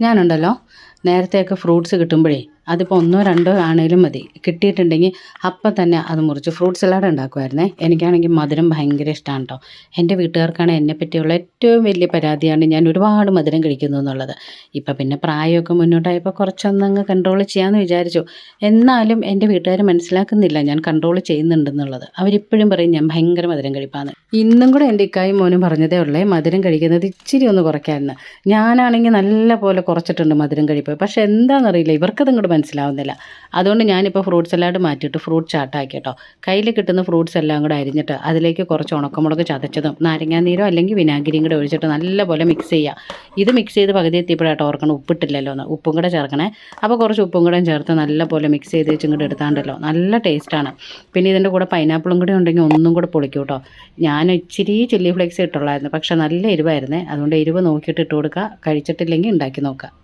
ഞാനുണ്ടല്ലോ. നേരത്തെയൊക്കെ ഫ്രൂട്ട്സ് കിട്ടുമ്പോഴേ അതിപ്പോൾ ഒന്നോ രണ്ടോ ആണേലും മതി. കിട്ടിയിട്ടുണ്ടെങ്കിൽ അപ്പം തന്നെ അത് മുറിച്ച് ഫ്രൂട്ട് സലാഡ് ഉണ്ടാക്കുമായിരുന്നേ. എനിക്കാണെങ്കിൽ മധുരം ഭയങ്കര ഇഷ്ടമാണ് കേട്ടോ. എന്റെ വീട്ടുകാർക്കാണ് എന്നെ പറ്റിയുള്ള ഏറ്റവും വലിയ പരാതിയാണ് ഞാൻ ഒരുപാട് മധുരം കഴിക്കുന്നു എന്നുള്ളത്. ഇപ്പം പിന്നെ പ്രായമൊക്കെ മുന്നോട്ടായപ്പോൾ കുറച്ചൊന്നങ്ങ് കൺട്രോൾ ചെയ്യാമെന്ന് വിചാരിച്ചു. എന്നാലും എന്റെ വീട്ടുകാർ മനസ്സിലാക്കുന്നില്ല ഞാൻ കൺട്രോൾ ചെയ്യുന്നുണ്ടെന്നുള്ളത് അവരിപ്പോഴും പറയും ഞാൻ ഭയങ്കര മധുരം കഴിപ്പാന്ന്. ഇന്നും കൂടെ എന്റെ ഇക്കായും മോനും പറഞ്ഞതേ ഉള്ളേ മധുരം കഴിക്കുന്നത് ഇച്ചിരി ഒന്ന് കുറയ്ക്കാമെന്ന് ഞാനാണെങ്കിൽ നല്ല പോലെ കുറച്ചിട്ടുണ്ട് മധുരം കഴിപ്പ്. പക്ഷെ എന്താണെന്നറിയില്ല ഇവർക്കത് ഇങ്ങോട്ട് മനസ്സിലാവുന്നില്ല. അതുകൊണ്ട് ഞാനിപ്പോൾ ഫ്രൂട്ട് സലാഡ് മാറ്റിയിട്ട് ഫ്രൂട്ട് ചാട്ടാക്കി കേട്ടോ. കയ്യിൽ കിട്ടുന്ന ഫ്രൂട്ട്സ് എല്ലാം കൂടെ അരിഞ്ഞിട്ട് അതിലേക്ക് കുറച്ച് ഉണക്കമുളക് ചതച്ചതും നാരങ്ങാനീരോ അല്ലെങ്കിൽ വിനാഗിരിയും കൂടെ ഒഴിച്ചിട്ട് നല്ലപോലെ മിക്സ് ചെയ്യുക ഇത് മിക്സ് ചെയ്ത് പകുതി എത്തിയപ്പോഴാട്ടോ ഓർക്കണം ഉപ്പിട്ടില്ലല്ലോ എന്ന്. ഉപ്പും കൂടെ ചേർക്കണേ. അപ്പോൾ കുറച്ച് ഉപ്പും കൂടെ ചേർത്ത് നല്ലപോലെ മിക്സ് ചെയ്ത് വെച്ച് ഇങ്ങോട്ട് എടുത്താണ്ടല്ലോ. നല്ല ടേസ്റ്റാണ് പിന്നെ ഇതിന്റെ കൂടെ പൈനാപ്പിളും കൂടെ ഉണ്ടെങ്കിൽ ഒന്നും കൂടെ പൊളിക്കും കേട്ടോ. ഞാൻ ഇച്ചിരി ചില്ലി ഫ്ലേക്സ് ഇട്ടുള്ളായിരുന്നു. പക്ഷേ നല്ല എരിവായിരുന്നേ. അതുകൊണ്ട് എരിവ് നോക്കിയിട്ട് ഇട്ട് കൊടുക്കുക കഴിച്ചിട്ടില്ലെങ്കിൽ ഉണ്ടാക്കി നോക്കുക